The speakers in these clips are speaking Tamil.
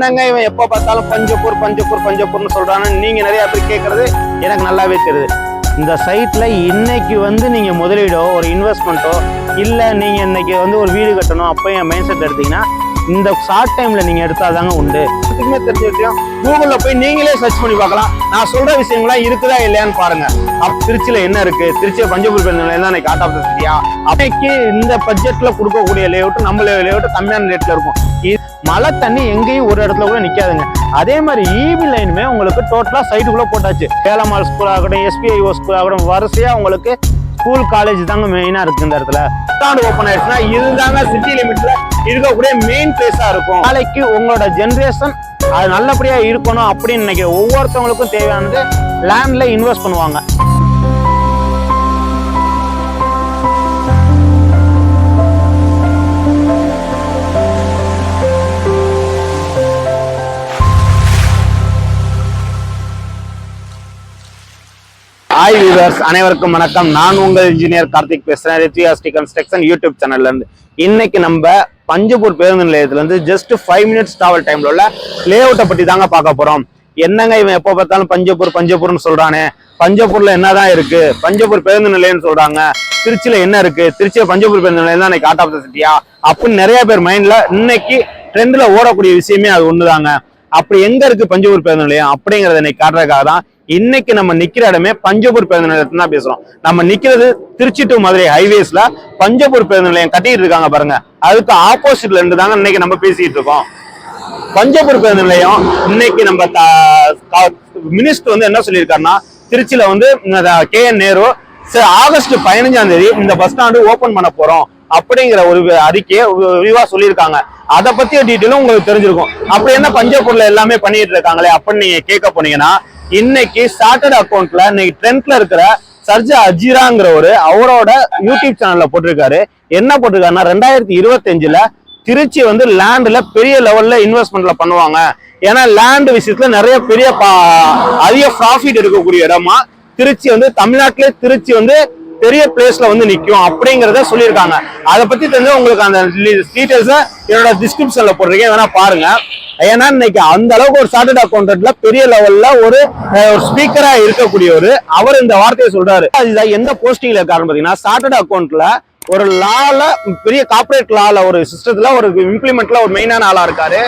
என்னங்க இவன் எப்போ பார்த்தாலும் பஞ்சப்பூர் பஞ்சப்பூர் பஞ்சப்பூர்னு சொல்கிறான்னு நீங்கள் நிறையா பேர் கேட்கறது எனக்கு நல்லாவே தெரியுது. இந்த சைட்டில் இன்னைக்கு வந்து நீங்கள் முதலீடோ ஒரு இன்வெஸ்ட்மெண்ட்டோ இல்லை நீங்கள் இன்னைக்கு வந்து ஒரு வீடு கட்டணும் அப்போ என் மைண்ட் செட் எடுத்தீங்கன்னா இந்த ஷார்ட் டைமில் நீங்கள் எடுத்தால் தாங்க உண்டு. எல்லாத்துக்குமே தெரிஞ்ச விஷயம் கூகுளில் போய் நீங்களே சர்ச் பண்ணி பார்க்கலாம். நான் சொல்கிற விஷயங்கள்லாம் இருக்குதா இல்லையான்னு பாருங்கள் அப் திருச்சியில் என்ன இருக்குது திருச்சியில் பஞ்சபூர் பேருந்து நிலையம் தான் காட் ஆஃப் சிட்டியா இந்த பட்ஜெட்டில் கொடுக்கக்கூடிய லேஅவுட் நம்ம லேஅவுட் கம்மியான ரேட்டில் இருக்கும். மழை தண்ணி எங்கேயும் ஒரு இடத்துல கூட நிற்காதுங்க அதே மாதிரி ஈபி லைனுமே உங்களுக்கு டோட்டலாக சைட்டுக்குள்ளே போட்டாச்சு. வேலம்மாள் ஸ்கூல் ஆகட்டும் எஸ்பிஐஓ ஸ்கூல் ஆகட்டும் வரிசையாக உங்களுக்கு ஸ்கூல் காலேஜ் தாங்க மெயினாக இருக்கு இந்த இடத்துல. ஸ்டாண்ட் ஓப்பன் ஆயிடுச்சுன்னா இதுதாங்க சிட்டி லிமிட்ல இருக்கக்கூடிய மெயின் பிளேஸாக இருக்கும். நாளைக்கு உங்களோட ஜென்ரேஷன் அது நல்லபடியாக இருக்கணும் அப்படின்னு நினைக்கிற ஒவ்வொருத்தவங்களுக்கும் தேவையானது லேண்டில் இன்வெஸ்ட் பண்ணுவாங்க. ஹாய் வியூவர்ஸ் அனைவருக்கும் வணக்கம். நான் உங்கள் இன்ஜினியர் கார்த்திக் பேசுறேன். ரித்யாஸ்டி கன்ஸ்ட்ரக்ஷன் யூடியூப் சேனல்ல இருந்து. இன்னைக்கு நம்ம பஞ்சப்பூர் பேருந்து நிலையத்துல இருந்து ஜஸ்ட் ஃபைவ் மினிட்ஸ் டிராவல் டைம்ல உள்ள லே அவுட்டை பத்தி தாங்க பார்க்க போறோம். என்னங்க இவன் எப்போ பார்த்தாலும் பஞ்சப்பூர் பஞ்சப்பூர்னு சொல்றானே. பஞ்சப்பூர்ல என்னதான் இருக்கு? பஞ்சப்பூர் பேருந்து நிலையம்னு சொல்றாங்க. திருச்சியில என்ன இருக்கு? திருச்சியில பஞ்சப்பூர் பேருந்து நிலையம் தான் இன்னைக்கு ஆட் ஆஃப் த சிட்டியா அப்படின்னு நிறைய பேர் மைண்ட்ல இன்னைக்கு ட்ரெண்ட்ல ஓடக்கூடிய விஷயமே அது ஒண்ணுதாங்க. அப்படி எங்க இருக்கு பஞ்சப்பூர் பேருந்து நிலையம்? அப்படிங்கறத இன்னைக்கு காட்டுறதுக்காக தான் இன்னைக்கு நம்ம நிக்கிற இடமே பஞ்சப்பூர் பேருந்து நிலையத்துல தான் பேசுறோம். நம்ம நிக்கிறது திருச்சி டு மதுரை ஹைவேஸ்ல பஞ்சப்பூர் பேருந்து நிலையம் கட்டிட்டு இருக்காங்க பாருங்க. அதுக்கு ஆப்போசிட்ல இருந்து தாங்க இன்னைக்கு நம்ம பேசிட்டு இருக்கோம். பஞ்சப்பூர் பேருந்து நிலையம் இன்னைக்கு நம்ம மினிஸ்டர் வந்து என்ன சொல்லியிருக்காருன்னா திருச்சியில வந்து கே என் நேரு ஆகஸ்ட் பதினஞ்சாம் தேதி இந்த பஸ் ஸ்டாண்டு ஓபன் பண்ண போறோம் அப்படிங்கிற ஒரு அறிக்கையை விரிவா சொல்லியிருக்காங்க. அதை பத்திய டீட்டெயிலும் உங்களுக்கு தெரிஞ்சிருக்கும். அப்படி என்ன பஞ்சபூர்ல எல்லாமே பண்ணிட்டு இருக்காங்களே அப்படின்னு நீங்க கேட்க போனீங்கன்னா இன்னைக்கு சார்ட்டர்ட் அக்கௌண்ட்ல இன்னைக்கு ட்ரெண்ட்ல இருக்கிற சர்ஜா அஜிராங்கிறவரு அவரோட யூடியூப் சேனல்ல போட்டிருக்காரு. என்ன போட்டிருக்காருன்னா ரெண்டாயிரத்தி இருபத்தஞ்சுல திருச்சி வந்து லேண்ட்ல பெரிய லெவல்ல இன்வெஸ்ட்மெண்ட்ல பண்ணுவாங்க. ஏன்னா லேண்ட் விஷயத்துல நிறைய பெரிய பா- அதிக ப்ராஃபிட் இருக்கக்கூடிய இடமா திருச்சி வந்து தமிழ்நாட்டிலே திருச்சி வந்து பெரிய பிளேஸ்ல வந்து நிற்கும் அப்படிங்கிறத சொல்லியிருக்காங்க. அதை பத்தி தெரிஞ்ச உங்களுக்கு அந்த டீடைல்ஸ் என்னோட டிஸ்கிரிப்ஷன்ல போட்டிருக்கேன். வேணா பாருங்க. ஏன்னா இன்னைக்கு அந்த அளவுக்கு ஒரு சார்ட்டர்ட் அக்கௌண்டன்ட்ல பெரிய லெவல்ல ஒரு ஒரு ஸ்பீக்கரா இருக்கக்கூடியவர். அவர் இந்த வார்த்தையை சொல்றாரு. அதுதான் எந்த போஸ்டிங்ல இருக்காருன்னு பாத்தீங்கன்னா சார்ட்டர்ட் அக்கௌண்ட்ல ஒரு லால பெரிய கார்ப்பரேட் லால ஒரு சிஸ்டத்துல ஒரு இம்ப்ளிமெண்ட்ல ஒரு மெயினான ஆளா இருக்காரு.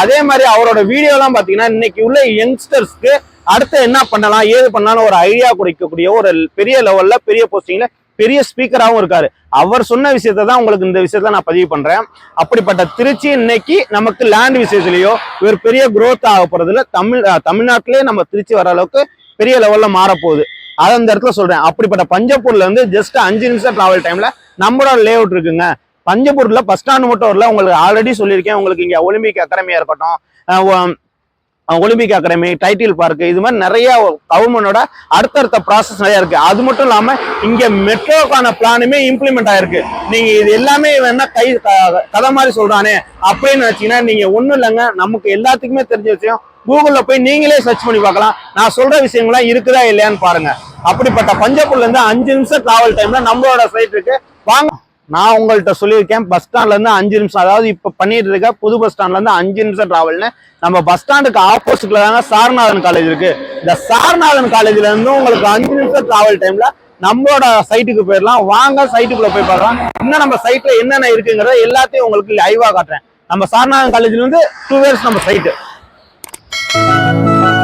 அதே மாதிரி அவரோட வீடியோ எல்லாம் பாத்தீங்கன்னா இன்னைக்கு உள்ள யங்ஸ்டர்ஸ்க்கு அடுத்து என்ன பண்ணலாம் ஏது பண்ணலாம் ஒரு ஐடியா குறைக்கக்கூடிய ஒரு பெரிய லெவல்ல பெரிய போஸ்டிங்ல பெரிய ஸ்பீக்கராகவும் இருக்காரு. அவர் சொன்ன விஷயத்தை தான் உங்களுக்கு இந்த விஷயத்த நான் பதிவு பண்றேன். அப்படிப்பட்ட திருச்சி இன்னைக்கு நமக்கு லேண்ட் விஷயத்துலயோ ஒரு பெரிய குரோத் ஆக போறதுல தமிழ் தமிழ்நாட்டிலேயே நம்ம திருச்சி வர அளவுக்கு பெரிய லெவல்ல மாறப்போகுது அதை அந்த இடத்துல சொல்றேன். அப்படிப்பட்ட பஞ்சப்பூர்ல இருந்து ஜஸ்ட் அஞ்சு நிமிஷம் டிராவல் டைம்ல நம்மளோட லே அவுட் இருக்குங்க. பஞ்சப்பூர்ல பஸ் ஸ்டாண்ட் மட்டும் உங்களுக்கு ஆல்ரெடி சொல்லியிருக்கேன். உங்களுக்கு இங்க ஒலிம்பிக் அகாடமியா இருக்கட்டும் ஒலிம்பிக் அகாடமி டைட்டில் பார்க் இது மாதிரி நிறைய கவர்மெண்டோட அடுத்தடுத்த ப்ராசஸ் நிறைய இருக்கு. அது மட்டும் இல்லாம இங்க மெட்ரோக்கான பிளானுமே இம்ப்ளிமெண்ட் ஆயிருக்கு. நீங்க இது எல்லாமே வேணா கை க- கதை மாதிரி சொல்றானே. அப்படின்னு நினைச்சீங்கன்னா நீங்க ஒண்ணும் இல்லைங்க. நமக்கு எல்லாத்துக்குமே தெரிஞ்ச விஷயம் கூகுளில் போய் நீங்களே சர்ச் பண்ணி பார்க்கலாம். நான் சொல்ற விஷயங்கள்லாம் இருக்குதா இல்லையான்னு பாருங்க. அப்படிப்பட்ட பஞ்சப்பூர்ல இருந்து அஞ்சு நிமிஷம் டிராவல் டைம்ல நம்மளோட சைட் இருக்கு. வாங்க. நான் உங்கள்கிட்ட சொல்லியிருக்கேன் பஸ் ஸ்டாண்ட்ல இருந்து அஞ்சு நிமிஷம். அதாவது இப்ப பண்ணிட்டு இருக்க புது பஸ் ஸ்டாண்ட்ல இருந்து அஞ்சு நிமிஷம் டிராவல்னு நம்ம பஸ் ஸ்டாண்டுக்கு ஆப்போசிட்ல தாங்க சாரநாதன் காலேஜ் இருக்கு. இந்த சாரநாதன் காலேஜ்ல இருந்து உங்களுக்கு அஞ்சு நிமிஷம் டிராவல் டைம்ல நம்மளோட சைட்டுக்கு போயிடலாம். வாங்க சைட்டுக்குள்ள போய் பார்க்கலாம். இன்னும் நம்ம சைட்ல என்னென்ன இருக்குங்கிறத எல்லாத்தையும் உங்களுக்கு லைவா காட்டுறேன். நம்ம சாரநாதன் காலேஜ்ல இருந்து டூ இயர்ஸ் நம்ம சைட்டு பஸ் ஸ்டாண்ட்ல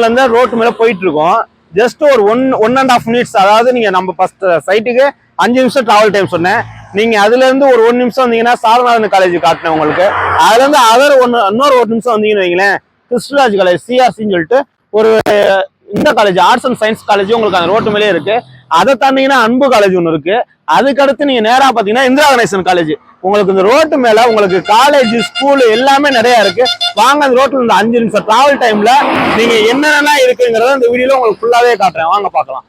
இருந்து ரோட்டு மேல போயிட்டு இருக்கோம் ஜஸ்ட் ஒரு one one and half minutes அதாவது நீங்க நம்ம ஃபர்ஸ்ட் சைட்டுக்கு அஞ்சு நிமிஷம் டிராவல் டைம் சொன்னேன். நீங்க அதுல இருந்து ஒரு ஒன் நிமிஷம் வந்தீங்கன்னா சாரநாதன் காலேஜ் காட்டினேன் உங்களுக்கு. அதுல இருந்து அதர் ஒன்று இன்னொரு ஒரு நிமிஷம் வந்தீங்கன்னு வைங்களேன். கிறிஸ்டராஜ் காலேஜ் சிஆர்சின்னு சொல்லிட்டு ஒரு இந்த college arts and science college உங்களுக்கு அந்த ரோட்டு மேலே இருக்கு. அதை தாண்டிங்கன்னா அன்பு காலேஜ் ஒன்று இருக்கு. அதுக்கடுத்து நீங்க நேரா பாத்தீங்கன்னா இந்திரா கணேசன் காலேஜ் உங்களுக்கு இந்த ரோட்டு மேல உங்களுக்கு காலேஜ் ஸ்கூல் எல்லாமே நிறைய இருக்கு. வாங்க அந்த ரோட்ல இந்த அஞ்சு நிமிஷம் டிராவல் டைம்ல நீங்க என்னென்ன இருக்குங்கிறத இந்த வீடியோல உங்களுக்கு ஃபுல்லாவே காட்டுறேன். வாங்க பார்க்கலாம்.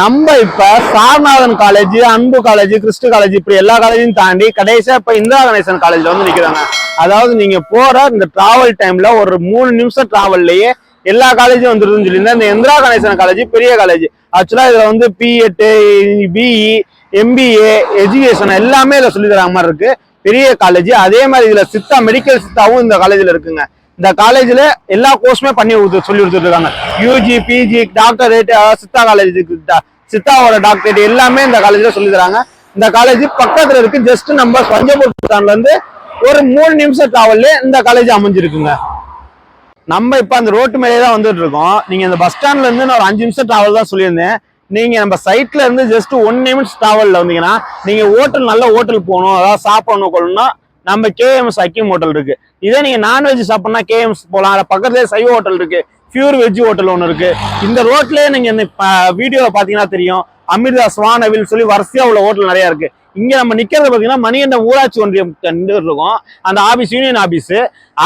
நம்ம இப்ப Saranathan college Anbu college Christ college இப்படி எல்லா காலேஜையும் தாண்டி கடைசியா இப்ப இந்திரா கணேசன் காலேஜ்ல வந்து நிக்கிறாங்க. அதாவது நீங்க போற இந்த டிராவல் டைம்ல ஒரு மூணு நிமிஷம் டிராவல்லையே எல்லா காலேஜும் வந்துருதுன்னு சொல்லியிருந்தேன். இந்த இந்திரா கணேசன் காலேஜ் பெரிய காலேஜ் ஆக்சுவலா இதுல வந்து பிஎட்டு பிஇ எம்பிஏ எஜுகேஷன் எல்லாமே இதுல சொல்லி தராங்க மாதிரி இருக்கு. பெரிய காலேஜ் அதே மாதிரி இதுல சித்தா மெடிக்கல் சித்தாவும் இந்த காலேஜ்ல இருக்குங்க. இந்த காலேஜ்ல எல்லா கோர்ஸுமே பண்ணி கொடுத்து சொல்லி கொடுத்துருக்காங்க UG PG doctorate Siddha college சித்தாவோட doctorate எல்லாமே இந்த காலேஜ்ல சொல்லி தராங்க. இந்த காலேஜ் பக்கத்துல இருக்கு ஜஸ்ட் நம்ம சஞ்சபூர் இருந்து ஒரு மூணு நிமிஷம் டிராவல்ல இந்த காலேஜ் அமைஞ்சிருக்குங்க. நம்ம இப்ப அந்த ரோட்டு மேலே தான் வந்துட்டு இருக்கோம். நீங்க இந்த பஸ் ஸ்டாண்ட்ல இருந்து நான் ஒரு அஞ்சு நிமிஷம் டிராவல் தான் சொல்லியிருந்தேன். நீங்க நம்ம சைட்ல இருந்து ஜஸ்ட் ஒன் நிமிஷம் டிராவல்ல வந்தீங்கன்னா நீங்க ஹோட்டல் நல்ல ஹோட்டல் போகணும். அதாவது சாப்பிடணும் கொள்ளணும்னா நம்ம கேஎம்எஸ் அக்கிம் ஹோட்டல் இருக்கு. இதே நீங்க நான்வெஜ் சாப்பிட்னா கேஎம்எஸ் போகலாம் அதில் பக்கத்துலேயே சைவ ஹோட்டல் இருக்கு. பியூர் வெஜ் ஹோட்டல் ஒன்று இருக்கு. இந்த ரோட்லயே நீங்க இந்த வீடியோவை பார்த்தீங்கன்னா தெரியும். அமிர்தா ஸ்வானவில் சொல்லி வரிசையா உள்ள ஹோட்டல் நிறைய இருக்கு. இங்க நம்ம நிக்கிறது பாத்தீங்கன்னா மணிகண்டம் ஊராட்சி ஒன்றியம் இருக்கும் அந்த ஆபீஸ் யூனியன் ஆபீஸ்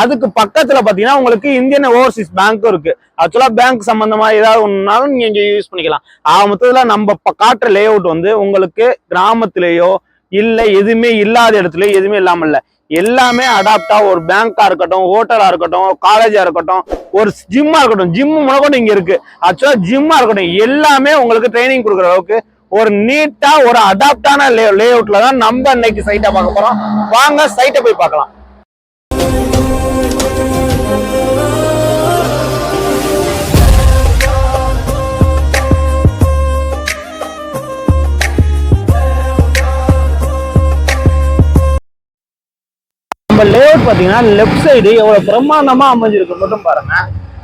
அதுக்கு பக்கத்துல பாத்தீங்கன்னா உங்களுக்கு இந்தியன் ஓவர்சீஸ் பேங்க்கும் இருக்கு. ஆக்சுவலா பேங்க் சம்பந்தமா ஏதாவது ஒன்றுனாலும் நீங்க இங்க யூஸ் பண்ணிக்கலாம். ஆக மொத்தத்துல நம்ம காட்டுற லே அவுட் வந்து உங்களுக்கு கிராமத்திலேயோ இல்லை எதுவுமே இல்லாத இடத்துல எதுவுமே இல்லாமல் இல்லை. எல்லாமே அடாப்டா ஒரு பேங்கா இருக்கட்டும் ஹோட்டலா இருக்கட்டும் காலேஜா இருக்கட்டும் ஒரு ஜிம்மா இருக்கட்டும். ஜிம் முன்னக்கூட இங்க இருக்கு. ஆக்சுவலா ஜிம்மா இருக்கட்டும். எல்லாமே உங்களுக்கு ட்ரைனிங் கொடுக்குற அளவுக்கு ஒரு நீட்டா ஒரு அடாப்டான லே லே அவுட்ல தான் நம்ம இன்னைக்கு சைட்டை பார்க்க போறோம். வாங்க சைட்டை போய் பார்க்கலாம். நம்ம லேஅவுட் பாத்தீங்கன்னா லெஃப்ட் சைடு எவ்வளவு பிரம்மாண்டமா அமைஞ்சிருக்கு மட்டும் பாருங்க.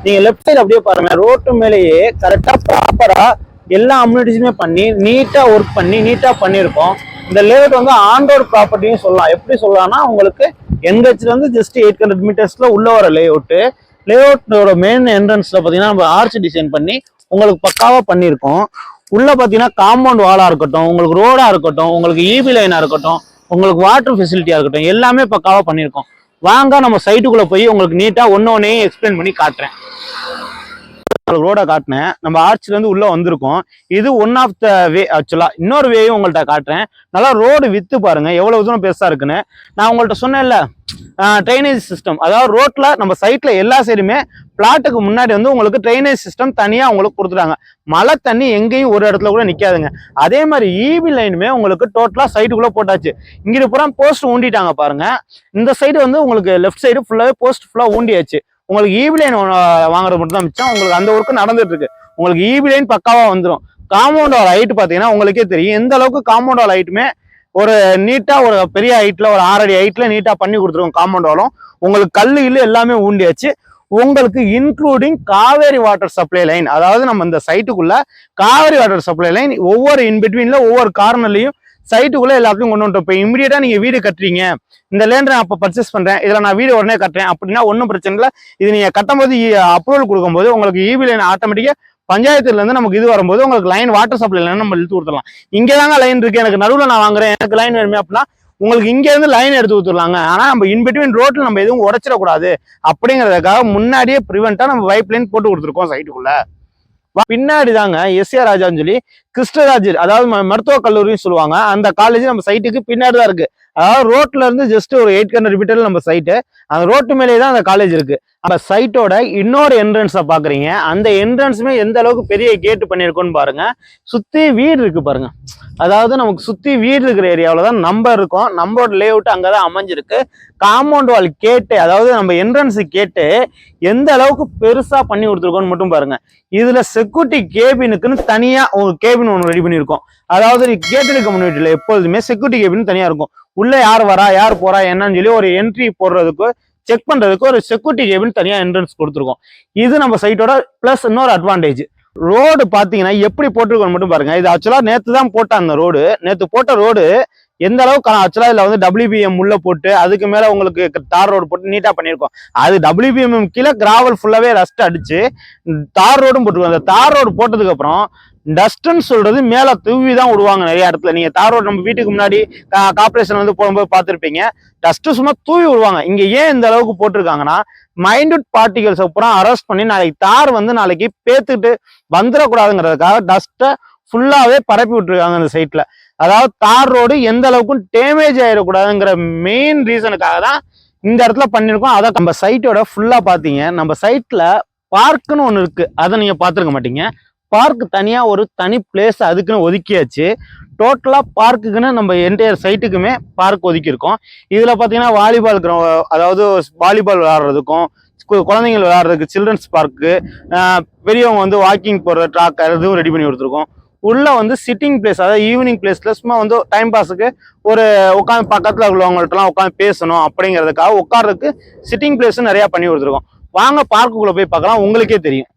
நீங்க லெஃப்ட் சைடு அப்படியே பாருங்க. ரோட்டு மேலேயே கரெக்டா ப்ராப்பரா எல்லா அம்யூனிட்டிஸுமே பண்ணி நீட்டாக ஒர்க் பண்ணி நீட்டாக பண்ணியிருக்கோம். இந்த லேஅவுட் வந்து ஆன்ரோட் ப்ராப்பர்ட்டியும் சொல்லலாம். எப்படி சொல்லலாம்னா உங்களுக்கு என்ஹெச்ல ஜஸ்ட் எயிட் ஹண்ட்ரட் மீட்டர்ஸில் உள்ள வர லேஅவுட்டு லேஅவுட்டோட மெயின் என்ட்ரன்ஸில் பார்த்தீங்கன்னா நம்ம ஆர்ச் டிசைன் பண்ணி உங்களுக்கு பக்காவாக பண்ணியிருக்கோம். உள்ளே பார்த்தீங்கன்னா காம்பவுண்ட் வாலாக இருக்கட்டும் உங்களுக்கு ரோடாக இருக்கட்டும் உங்களுக்கு ஈபி லைனாக இருக்கட்டும் உங்களுக்கு வாட்டர் ஃபெசிலிட்டியாக இருக்கட்டும் எல்லாமே பக்காவாக பண்ணியிருக்கோம். வாங்க நம்ம சைட்டுக்குள்ளே போய் உங்களுக்கு நீட்டாக ஒன்று ஒன்றையும் எக்ஸ்பிளைன் பண்ணி காட்டுறேன். ரோடை காட்டினேன். நம்ம ஆர்ச்ல உள்ளே வந்திருக்கோம். இது ஒன் ஆஃப் த வே ஆக்சுவலாக இன்னொரு வேயும் உங்கள்கிட்ட காட்டுறேன். நல்லா ரோடு விற்று பாருங்க எவ்வளோ தூரம் பெருசாக இருக்குன்னு. நான் உங்கள்கிட்ட சொன்னேன்ல ட்ரைனேஜ் சிஸ்டம் அதாவது ரோட்டில் நம்ம சைட்டில் எல்லா சைடுமே பிளாட்டுக்கு முன்னாடி வந்து உங்களுக்கு ட்ரைனேஜ் சிஸ்டம் தனியாக உங்களுக்கு கொடுத்துட்டாங்க. மழை தண்ணி எங்கேயும் ஒரு இடத்துல கூட நிற்காதுங்க அதே மாதிரி ஈவி லைனுமே உங்களுக்கு டோட்டலாக சைட்டுக்குள்ளே போட்டாச்சு. இங்கிட்டு பூரா போஸ்ட் ஊண்டிட்டாங்க பாருங்கள் இந்த சைடு வந்து உங்களுக்கு லெஃப்ட் சைடு ஃபுல்லாகவே போஸ்ட் ஃபுல்லாக ஊண்டியாச்சு. உங்களுக்கு ஈபி லைன் வாங்குறது மட்டும் தான் மிச்சம். உங்களுக்கு அந்த ஒர்க்கு நடந்துட்டு இருக்கு உங்களுக்கு ஈபி லைன் பக்காவா வந்துடும் காம்பவுண்டோட ஹைட் பாத்தீங்கன்னா உங்களுக்கே தெரியும். எந்த அளவுக்கு காம்பவுண்டோட ஹைட்டுமே ஒரு நீட்டா ஒரு பெரிய ஹைட்ல ஒரு ஆறடி ஹைட்ல நீட்டா பண்ணி கொடுத்துருவோம் காம்பவுண்டாலும் உங்களுக்கு கல்லு இல்லு எல்லாமே ஊண்டியாச்சு. உங்களுக்கு including Kaveri water supply line அதாவது நம்ம இந்த சைட்டுக்குள்ள காவேரி வாட்டர் சப்ளை லைன் ஒவ்வொரு இன்பிட்வீன்ல ஒவ்வொரு கார்னர்லையும் சைட்டுக்குள்ள எல்லாத்தையும் கொண்டு வந்துட்டோம். இப்போ இமீடியட்டாக நீங்கள் வீடு கட்டுறீங்க. இந்த லேண்டை நான் அப்போ பர்ச்சேஸ் பண்றேன். இதில் நான் வீடு உடனே கட்டுறேன். அப்படின்னா ஒன்றும் பிரச்சனை இல்லை. இது நீங்கள் கட்டும்போது அப்ரூவல் கொடுக்கும்போது உங்களுக்கு இபி லைன் ஆட்டோமேட்டிக்காக பஞ்சாயத்துலேருந்து நமக்கு இது வரும்போது உங்களுக்கு லைன் வாட்டர் சப்ளை லைன் நம்ம இழுத்து கொடுத்துடலாம் இங்கே தாங்க லைன் இருக்கு. எனக்கு நடுவில் நான் வாங்குறேன். எனக்கு லைன் வேணுமே அப்படின்னா உங்களுக்கு இங்க இருந்து லைன் எடுத்து கொடுத்துடலாங்க ஆனா நம்ம இன்பிட்வீன் ரோட்டில் நம்ம எதுவும் உடச்சிடக்கூடாது. அப்படிங்கிறதுக்காக முன்னாடியே ப்ரிவெண்ட்டாக நம்ம வைப் லைன் போட்டு கொடுத்துருக்கோம் சைட்டுக்குள்ள பின்னாடி தாங்க எஸ்ஏ ராஜான்னு சொல்லி கிருஷ்ணராஜ் அதாவது ம- மருத்துவக் கல்லூரின்னு சொல்லுவாங்க. அந்த காலேஜ் நம்ம சைட்டுக்கு பின்னாடி தான் இருக்கு. அதாவது ரோட்ல இருந்து ஜஸ்ட் ஒரு எயிட் ஹண்ட்ரட் மீட்டர்ல நம்ம சைட்டு அந்த ரோட்டு மேலேயே தான் அந்த காலேஜ் இருக்கு. அந்த சைட்டோட இன்னொரு என்ட்ரன்ஸை பாக்குறீங்க. அந்த என்ட்ரன்ஸுமே எந்த அளவுக்கு பெரிய கேட்டு பண்ணியிருக்கோன்னு பாருங்க. சுத்தி வீடு இருக்கு பாருங்க. அதாவது நமக்கு சுற்றி வீடு இருக்கிற ஏரியாவில் தான் நம்ம இருக்கோம். நம்மளோட லே அவுட் அங்கதான் அமைஞ்சிருக்கு. காம்பவுண்ட் வால் கேட்டு அதாவது நம்ம என்ட்ரன்ஸு கேட்டு எந்த அளவுக்கு பெருசாக பண்ணி கொடுத்துருக்கோன்னு மட்டும் பாருங்கள் இதில் செக்யூரிட்டி கேபினுக்குன்னு தனியாக ஒரு கேபின் ஒன்று ரெடி பண்ணியிருக்கோம். அதாவது கேட்டல் கம்யூனிட்டியில எப்பொழுதுமே செக்யூரிட்டி கேபின் தனியாக இருக்கும். உள்ளே யார் வரா யார் போகிறா என்னன்னு சொல்லி ஒரு என்ட்ரி போடுறதுக்கு செக் பண்ணுறதுக்கு ஒரு செக்யூரிட்டி கேபின் தனியாக என்ட்ரன்ஸ் கொடுத்துருக்கோம். இது நம்ம சைட்டோட ப்ளஸ் இன்னொரு அட்வான்டேஜ் ரோடு பார்த்தீங்கன்னா எப்படி போட்டிருக்கோம் மட்டும் பாருங்க. இது ஆக்சுவலாக நேற்று தான் போட்ட அந்த ரோடு நேற்று போட்ட ரோடு எந்த அளவுக்கு ஆக்சுவலாக இதில் வந்து டபிள்யூபிஎம் உள்ள போட்டு அதுக்கு மேலே உங்களுக்கு தார் ரோடு போட்டு நீட்டாக பண்ணியிருக்கோம். அது டபிள்யூபிஎம் கீழே கிராவல் ஃபுல்லாகவே ரஸ்ட் அடிச்சு தார் ரோடும் போட்டுருக்கோம். அந்த தார் ரோடு போட்டதுக்கப்புறம் டஸ்ட்ன்னு சொல்றது மேல தூவி தான் விடுவாங்க நிறைய இடத்துல. நீங்க தார் ரோடு நம்ம வீட்டுக்கு முன்னாடி கார்பரேஷன் வந்து போகும்போது பார்த்துருப்பீங்க. டஸ்ட் சும்மா தூவி விடுவாங்க. இங்க ஏன் இந்த அளவுக்கு போட்டிருக்காங்கன்னா மைண்டுட் பார்ட்டிகல்ஸ் அப்புறம் அரெஸ்ட் பண்ணி நாளைக்கு தார் வந்து நாளைக்கு பேத்துக்கிட்டு வந்துடக்கூடாதுங்கிறதுக்காக டஸ்ட்டை ஃபுல்லாவே பரப்பி விட்டுருக்காங்க அந்த சைட்ல அதாவது தார் ரோடு எந்த அளவுக்கும் டேமேஜ் ஆயிடக்கூடாதுங்கிற மெயின் ரீசனுக்காக தான் இந்த இடத்துல பண்ணியிருக்கோம். அதை நம்ம சைட்டோட ஃபுல்லா பாத்தீங்க நம்ம சைட்ல பார்க்குன்னு ஒன்று இருக்கு. அதை நீங்க பார்த்துருக்க மாட்டீங்க. பார்க் தனியாக ஒரு தனி பிளேஸ் அதுக்குன்னு ஒதுக்கியாச்சு. டோட்டலாக பார்க்குக்குன்னு நம்ம என்டையர் சைட்டுக்குமே பார்க் ஒதுக்கியிருக்கோம். இதில் பார்த்தீங்கன்னா வாலிபால் கிரௌ அதாவது வாலிபால் விளாட்றதுக்கும் குழந்தைங்கள் விளாட்றதுக்கு சில்ட்ரன்ஸ் பார்க்கு பெரியவங்க வந்து வாக்கிங் போகிற ட்ராக் அதுவும் ரெடி பண்ணி கொடுத்துருக்கோம். உள்ளே வந்து சிட்டிங் பிளேஸ் அதாவது ஈவினிங் பிளேஸில் சும்மா வந்து டைம் பாஸுக்கு ஒரு உட்காந்து பக்கத்தில் உள்ளவங்கள்ட்டலாம் உட்காந்து பேசணும் அப்படிங்கிறதுக்காக உட்காறதுக்கு சிட்டிங் பிளேஸும் நிறையா பண்ணி கொடுத்துருக்கோம். வாங்க பார்க்குக்குள்ளே போய் பார்க்கலாம். உங்களுக்கே தெரியும்.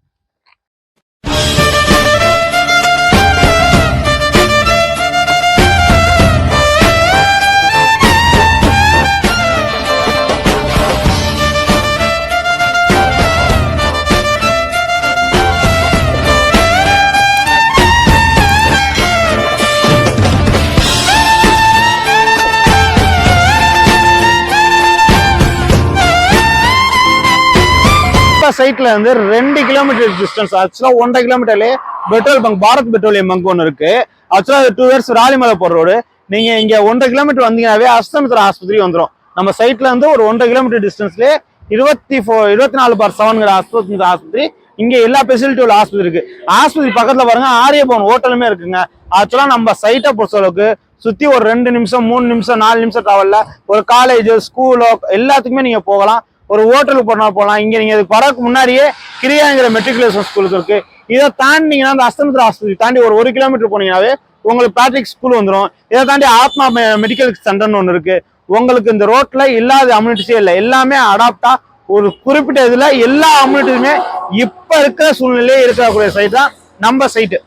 சைட்ல இருந்து ரெண்டு கிலோமீட்டர் டிஸ்டன்ஸ் ஆக்சுவலா ஒன்றரை கிலோமீட்டர்லயே petrol bunk Bharat petroleum bunk ஒன்று இருக்கு. ஆக்சுவலா டூ இயர்ஸ் ராலிமலை போற ரோடு நீங்க இங்க ஒன்றரை கிலோமீட்டர் வந்தீங்கன்னாவே அஸ்தமித்திர ஆஸ்பத்திரி வந்துடும் நம்ம சைட்ல இருந்து ஒரு ஒன்றரை கிலோமீட்டர் டிஸ்டன்ஸ்லயே இருபத்தி ஃபோ இருபத்தி நாலு பார் செவன்கிற ஆஸ்பத்திரி ஆஸ்பத்திரி இங்க எல்லா ஃபெசிலிட்டி உள்ள ஆஸ்பத்திரி இருக்கு. ஆஸ்பத்திரி பக்கத்துல பாருங்க ஆரியபவன் ஹோட்டலுமே இருக்குங்க. ஆக்சுவலா நம்ம சைட்டை பொறுத்தளவுக்கு சுத்தி ஒரு ரெண்டு நிமிஷம் மூணு நிமிஷம் நாலு நிமிஷம் டிராவல்ல ஒரு காலேஜ் ஸ்கூலோ எல்லாத்துக்குமே நீங்க போகலாம். ஒரு ஹோட்டலுக்கு போனா போகலாம் இங்க நீங்க இதுக்கு வரக்கு முன்னாடியே கிரியாங்கிற மெட்ரிகுலேஷன் ஸ்கூலுக்கு இருக்கு. இதை தாண்டிங்கன்னா அந்த அஸ்தமித்திர ஆஸ்பத்திரி தாண்டி ஒரு ஒரு கிலோமீட்டர் போனீங்கன்னாவே உங்களுக்கு பேட்ரிக் ஸ்கூல் வந்துடும் இதை தாண்டி ஆத்மா மெடிக்கல் சென்டர்னு ஒன்று இருக்கு. உங்களுக்கு இந்த ரோட்ல இல்லாத அம்யூனிட்டிஸே இல்லை. எல்லாமே அடாப்டா ஒரு குறிப்பிட்ட இதுல எல்லா அம்யூனிட்டிஸுமே இப்ப இருக்கிற சூழ்நிலையே இருக்கக்கூடிய சைட் தான் நம்ம சைட்டு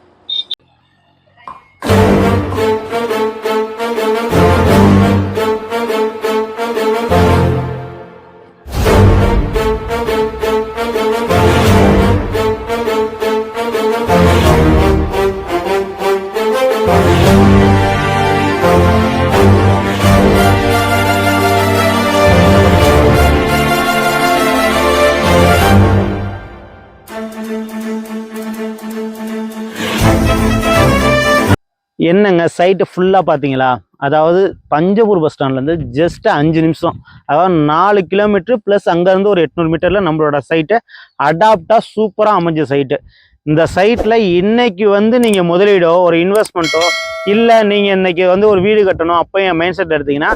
என்னங்க சைட்டு ஃபுல்லாக பார்த்தீங்களா? அதாவது பஞ்சபூர் பஸ் ஸ்டாண்ட்லேருந்து ஜஸ்ட் அஞ்சு நிமிஷம். அதாவது நாலு கிலோமீட்டர் ப்ளஸ் அங்கேருந்து ஒரு எட்நூறு மீட்டரில் நம்மளோட சைட்டு அடாப்டாக சூப்பராக அமைஞ்ச சைட்டு இந்த சைட்டில் இன்னைக்கு வந்து நீங்கள் முதலீடோ ஒரு இன்வெஸ்ட்மெண்ட்டோ இல்லை நீங்கள் இன்னைக்கு வந்து ஒரு வீடு கட்டணும் அப்போ என் மைண்ட் செட் எடுத்தீங்கன்னா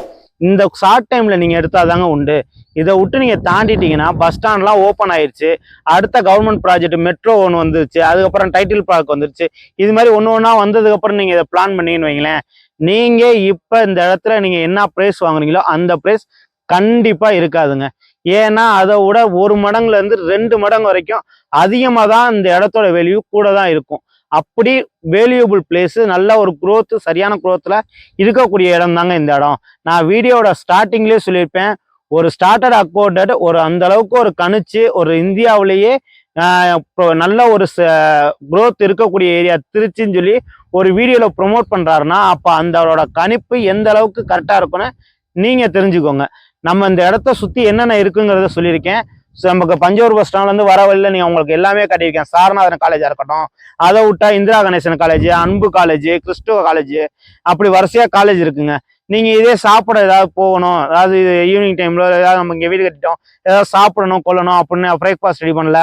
இந்த ஷார்ட் டைமில் நீங்கள் எடுத்தால் தாங்க உண்டு. இதை விட்டு நீங்கள் தாண்டிட்டீங்கன்னா பஸ் ஸ்டாண்ட்லாம் ஓப்பன் ஆயிடுச்சு அடுத்த கவர்மெண்ட் ப்ராஜெக்ட் மெட்ரோ ஒன்று வந்துருச்சு. அதுக்கப்புறம் டைட்டில் பார்க் வந்துருச்சு. இது மாதிரி ஒன்று ஒன்றா வந்ததுக்கப்புறம் நீங்கள் இதை பிளான் பண்ணீங்கன்னு வைங்களேன். நீங்கள் இப்போ இந்த இடத்துல நீங்கள் என்ன ப்ரைஸ் வாங்குறீங்களோ அந்த ப்ரைஸ் கண்டிப்பாக இருக்காதுங்க. ஏன்னா அதை விட ஒரு மடங்குலேருந்து ரெண்டு மடங்கு வரைக்கும் அதிகமாக தான் இந்த இடத்தோட வேல்யூ கூட தான் இருக்கும். அப்படி வேல்யூபிள் பிளேஸு நல்ல ஒரு குரோத்து சரியான குரோத்தில் இருக்கக்கூடிய இடம் தாங்க இந்த இடம். நான் வீடியோட ஸ்டார்டிங்லேயே சொல்லியிருப்பேன். ஒரு ஸ்டார்டட் அக்கோர்டட் ஒரு அந்த அளவுக்கு ஒரு கணிச்சு ஒரு இந்தியாவிலேயே நல்ல ஒரு குரோத் இருக்கக்கூடிய ஏரியா திருச்சின்னு சொல்லி ஒரு வீடியோவில் ப்ரோமோட் பண்ணுறாருன்னா அப்போ அந்தோட கணிப்பு எந்த அளவுக்கு கரெக்டாக இருக்கும்னு நீங்கள் தெரிஞ்சுக்கோங்க. நம்ம இந்த இடத்த சுற்றி என்னென்ன இருக்குங்கிறத சொல்லியிருக்கேன். ஸோ நமக்கு பஞ்சவூர் பஸ் ஸ்டாண்ட்லேருந்து வர வழியில் நீங்கள் உங்களுக்கு எல்லாமே கட்டியிருக்கேன். சாரநாதன் காலேஜாக இருக்கட்டும் அதை விட்டா இந்திரா கணேசன் காலேஜ் அன்பு காலேஜ் கிறிஸ்துவ காலேஜ் அப்படி வரிசையாக காலேஜ் இருக்குங்க. நீங்கள் இதே சாப்பிட ஏதாவது போகணும் அதாவது இது ஈவினிங் டைமில் ஏதாவது நம்ம இங்கே வீடு கட்டிட்டோம் ஏதாவது சாப்பிடணும் கொள்ளணும் அப்படின்னு பிரேக்ஃபாஸ்ட் ரெடி பண்ணல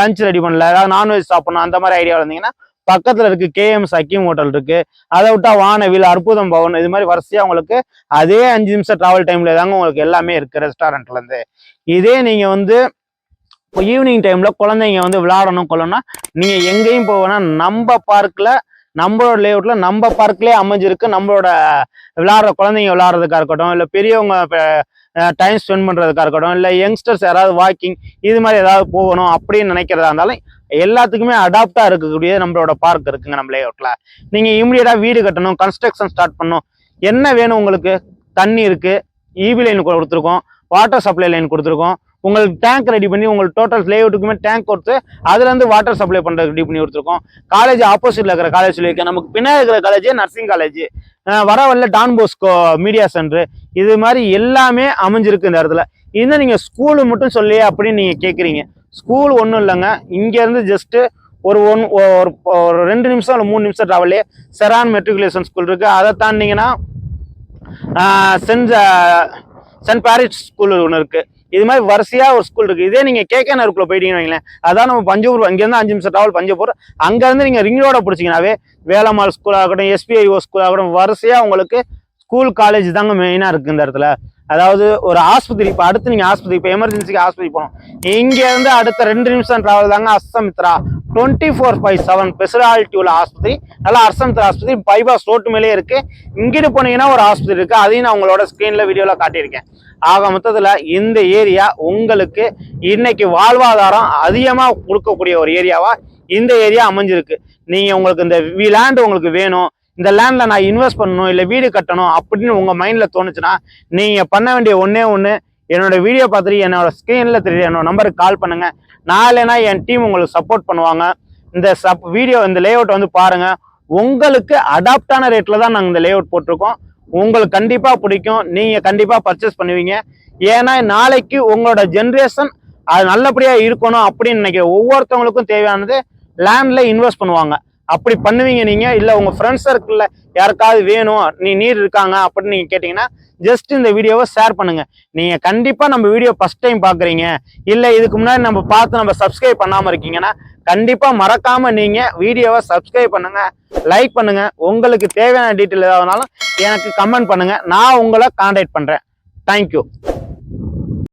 லஞ்ச் ரெடி பண்ணல ஏதாவது நான்வெஜ் சாப்பிடணும் அந்த மாதிரி ஐடியா இருந்தீங்கன்னா பக்கத்துல இருக்கு கேஎம் சக்கிம் ஹோட்டல் இருக்கு. அதை விட்டா வானவில் அற்புதம் பவன் இது மாதிரி வரிசையா உங்களுக்கு அதே அஞ்சு நிமிஷம் டிராவல் டைம்ல தாங்க உங்களுக்கு எல்லாமே இருக்கு ரெஸ்டாரண்ட்ல இருந்து. இதே நீங்க வந்து இப்போ ஈவினிங் டைம்ல குழந்தைங்க வந்து விளையாடணும் கொள்ளணும்னா நீங்க எங்கேயும் போவேன்னா நம்ம பார்க்ல நம்மளோட லேஅவுட்ல நம்ம பார்க்லயே அமைஞ்சிருக்கு. நம்மளோட விளையாடுற குழந்தைங்க விளையாடுறதுக்கா இருக்கட்டும் இல்ல பெரியவங்க டைம் ஸ்பெண்ட் பண்ணுறதுக்காக இருக்கட்டும் இல்லை யங்ஸ்டர்ஸ் யாராவது வாக்கிங் இது மாதிரி ஏதாவது போகணும் அப்படின்னு நினைக்கிறதா இருந்தாலும் எல்லாத்துக்குமே அடாப்டாக இருக்கக்கூடிய நம்மளோட பார்க் இருக்குங்க நம்ம லேஅவுட்டில் நீங்கள் இமீடியட்டாக வீடு கட்டணும் கன்ஸ்ட்ரக்ஷன் ஸ்டார்ட் பண்ணணும். என்ன வேணும் உங்களுக்கு? தண்ணி இருக்குது இபி லைன் கொடுத்துருக்கோம் வாட்டர் சப்ளை லைன் கொடுத்துருக்கோம். உங்களுக்கு டேங்க் ரெடி பண்ணி உங்களுக்கு டோட்டல் லேஅவுட்டுக்குமே டேங்க் கொடுத்து அதுலேருந்து வாட்டர் சப்ளை பண்ணுறது ரெடி பண்ணி கொடுத்துருக்கோம். காலேஜ் ஆப்போசிட்ல இருக்கிற காலேஜ் சொல்லியிருக்கேன் நமக்கு பின்னாடி இருக்கிற காலேஜ் நர்சிங் காலேஜ் வர வரல டான் போஸ்கோ மீடியா சென்டர் இது மாதிரி எல்லாமே அமைஞ்சிருக்கு இந்த இடத்துல. இன்னும் நீங்கள் ஸ்கூலு மட்டும் சொல்லி அப்படின்னு நீங்கள் கேட்குறீங்க ஸ்கூல் ஒன்றும் இல்லைங்க. இங்கேருந்து ஜஸ்ட்டு ஒரு ஒன் ஒரு ஒரு ரெண்டு நிமிஷம் இல்லை மூணு நிமிஷம் ட்ராவலே செரான் மெட்ரிகுலேஷன் ஸ்கூல் இருக்குது அதை தாண்டிங்கன்னா சென்ட் சென்ட் பாரிஸ் ஸ்கூல் ஒன்று இருக்குது இது மாதிரி வரிசையாக ஒரு ஸ்கூல் இருக்குது இதே நீங்கள் கேகே நகருக்குள்ள போயிட்டீங்கன்னு வைங்களேன் அதான் நம்ம பஞ்சபூர் இங்கேருந்து அஞ்சு நிமிஷம் டிராவல் பஞ்சபூர் அங்கேருந்து நீங்கள் ரிங் ரோட பிடிச்சிங்கனாவே வேலம்மாள் ஸ்கூல் ஆகட்டும் எஸ்பிஐஓ ஸ்கூல் ஆகட்டும் வரிசையாக உங்களுக்கு ஸ்கூல் காலேஜ் தாங்க மெயினாக இருக்குது இந்த இடத்துல. அதாவது ஒரு ஆஸ்பத்திரி இப்போ அடுத்து நீங்கள் ஆஸ்பத்திரி இப்போ எமர்ஜென்சிக்கு ஆஸ்பத்திரி போகணும். இங்கேருந்து அடுத்த ரெண்டு நிமிஷம் ட்ராவல் தாங்க Asthamitra twenty four five seven speciality உள்ள ஆஸ்பத்திரி. நல்லா அஸ்தமித்ரா ஆஸ்பத்திரி. பைபாஸ் ரோட்டு மேலே இருக்குது இங்கிட்டு போனீங்கன்னா ஒரு ஆஸ்பத்திரி இருக்குது அதையும் நான் உங்களோட ஸ்க்ரீனில் வீடியோவில் காட்டியிருக்கேன். ஆக மொத்தத்தில் இந்த ஏரியா உங்களுக்கு இன்னைக்கு வாழ்வாதாரம் அதிகமாக கொடுக்கக்கூடிய ஒரு ஏரியாவாக இந்த ஏரியா அமைஞ்சிருக்கு. நீங்கள் உங்களுக்கு இந்த லேண்டு உங்களுக்கு வேணும். இந்த லேண்டில் நான் இன்வெஸ்ட் பண்ணணும் இல்லை வீடு கட்டணும் அப்படின்னு உங்கள் மைண்டில் தோணுச்சுன்னா நீங்கள் பண்ண வேண்டிய ஒன்றே ஒன்று என்னோட வீடியோ பார்த்துட்டு என்னோட ஸ்க்ரீனில் தெரியுது என்னோட நம்பருக்கு கால் பண்ணுங்கள் நாளைனா என் டீம் உங்களுக்கு சப்போர்ட் பண்ணுவாங்க. இந்த சப் வீடியோ இந்த லேஅவுட் வந்து பாருங்க. உங்களுக்கு அடாப்டான ரேட்டில் தான் நாங்கள் இந்த லேஅவுட் போட்டிருக்கோம். உங்களுக்கு கண்டிப்பாக பிடிக்கும். நீங்கள் கண்டிப்பாக பர்ச்சேஸ் பண்ணுவீங்க. ஏன்னா நாளைக்கு உங்களோட ஜென்ரேஷன் அது நல்லபடியாக இருக்கணும் அப்படின்னு நினைக்கிற ஒவ்வொருத்தவங்களுக்கும் தேவையானது லேண்டில் இன்வெஸ்ட் பண்ணுவாங்க. அப்படி பண்ணுவீங்க நீங்க? இல்ல உங்க ஃப்ரெண்ட்ஸ் சர்க்கிள்ல யாருக்காவது வேணும் நீ நீர் இருக்காங்க அப்படின்னு நீங்க கேட்டீங்கன்னா ஜஸ்ட் இந்த வீடியோவை ஷேர் பண்ணுங்க. நீங்க கண்டிப்பா நம்ம வீடியோ ஃபர்ஸ்ட் டைம் பாக்குறீங்க இல்ல இதுக்கு முன்னாடி நம்ம பார்த்து நம்ம சப்ஸ்கிரைப் பண்ணாம இருக்கீங்கன்னா கண்டிப்பா மறக்காம நீங்க வீடியோவை சப்ஸ்கிரைப் பண்ணுங்க லைக் பண்ணுங்க. உங்களுக்கு தேவையான டீட்டெயில் ஏதாவதுனாலும் எனக்கு கமெண்ட் பண்ணுங்க. நான் உங்களை கான்டாக்ட் பண்றேன். தேங்க்யூ